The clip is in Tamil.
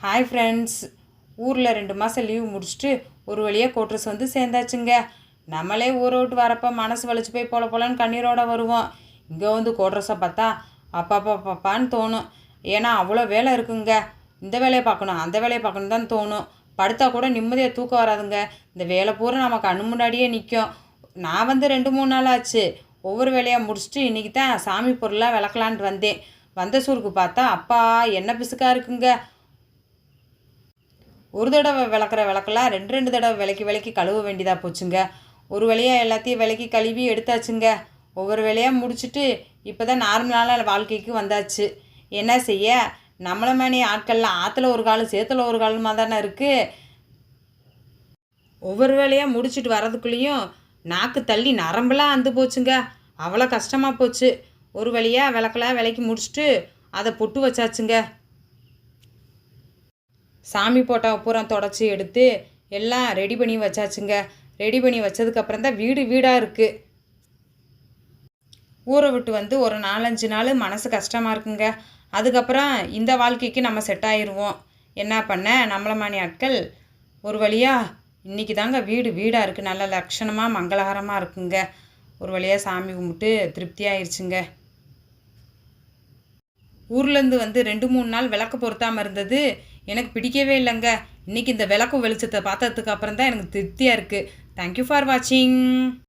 ஹாய் ஃப்ரெண்ட்ஸ் ஊரில் ரெண்டு மாதம் லீவ் முடிச்சுட்டு ஒரு வழியாக கோட்ரஸ் வந்து சேர்ந்தாச்சுங்க. நம்மளே ஊரை விட்டு வரப்போ மனசு வலிச்சு போய் போல போலன்னு கண்ணீரோடு வருவோம். இங்கே வந்து கோட்ரஸை பார்த்தா அப்பா பாப்பான்னு தோணும். ஏன்னா அவ்வளோ வேலை இருக்குங்க. இந்த வேலையை பார்க்கணும் அந்த வேலையை பார்க்கணும் தான் தோணும். படுத்தா கூட நிம்மதியாக தூக்கம் வராதுங்க. இந்த வேலை பூரா நம்ம கண்ணு முன்னாடியே நிற்கும் நான் வந்து ரெண்டு மூணு நாள் ஆச்சு. ஒவ்வொரு வேலையாக முடிச்சுட்டு இன்றைக்கி தான் சாமி பொருளாக விளக்கலான்ட்டு வந்தேன். வந்த சூருக்கு பார்த்தா அப்பா என்ன பிசுக்காக இருக்குங்க. ஒரு தடவை விளக்குற விளக்கெல்லாம் ரெண்டு ரெண்டு தடவை விளக்கி விளக்கி கழுவ வேண்டியதாக போச்சுங்க. ஒரு வேலையாக எல்லாத்தையும் விளக்கி கழுவி எடுத்தாச்சுங்க. ஒவ்வொரு வேலையாக முடிச்சுட்டு இப்போ தான் நார்மலான வாழ்க்கைக்கு வந்தாச்சு. என்ன செய்ய? நம்மள மேனி ஆட்கள்லாம் ஆற்றுல ஒரு காலம் சேத்துல ஒரு காலமாக தானே இருக்குது ஒவ்வொரு வேலையாக முடிச்சுட்டு வரதுக்குள்ளேயும் நாக்கு தள்ளி நரம்பெல்லாம் அந்து போச்சுங்க. அவ்வளோ கஷ்டமாக போச்சு. ஒரு வழியாக விளக்கெல்லாம் விளக்கி முடிச்சுட்டு அதை பொட்டு வச்சாச்சுங்க. சாமி போட்டாவை பூரா தொடச்சி எடுத்து எல்லாம் ரெடி பண்ணி வச்சாச்சுங்க. ரெடி பண்ணி வச்சதுக்கப்புறம் தான் வீடு வீடாக இருக்குது ஊரை விட்டு வந்து ஒரு நாலஞ்சு நாள் மனசு கஷ்டமாக இருக்குங்க. அதுக்கப்புறம் இந்த வாழ்க்கைக்கு நம்ம செட் ஆயிடுவோம் என்ன பண்ண? நம்மள மாணி ஆட்கள் ஒரு வழியாக இன்றைக்கி தாங்க வீடு வீடாக இருக்குது நல்ல லட்சணமாக மங்களகரமாக இருக்குங்க. ஒரு வழியாக சாமி கும்பிட்டு திருப்தியாயிருச்சுங்க ஊர்லேருந்து வந்து ரெண்டு மூணு நாள் விளக்கு பொருத்தாமல் இருந்தது. எனக்கு பிடிக்கவே இல்லைங்க. இன்றைக்கி இந்த விளக்கு வெளிச்சத்தை பார்த்ததுக்கு அப்புறம் தான் எனக்கு திருப்தியாக இருக்குது தேங்க்யூ ஃபார் வாட்சிங்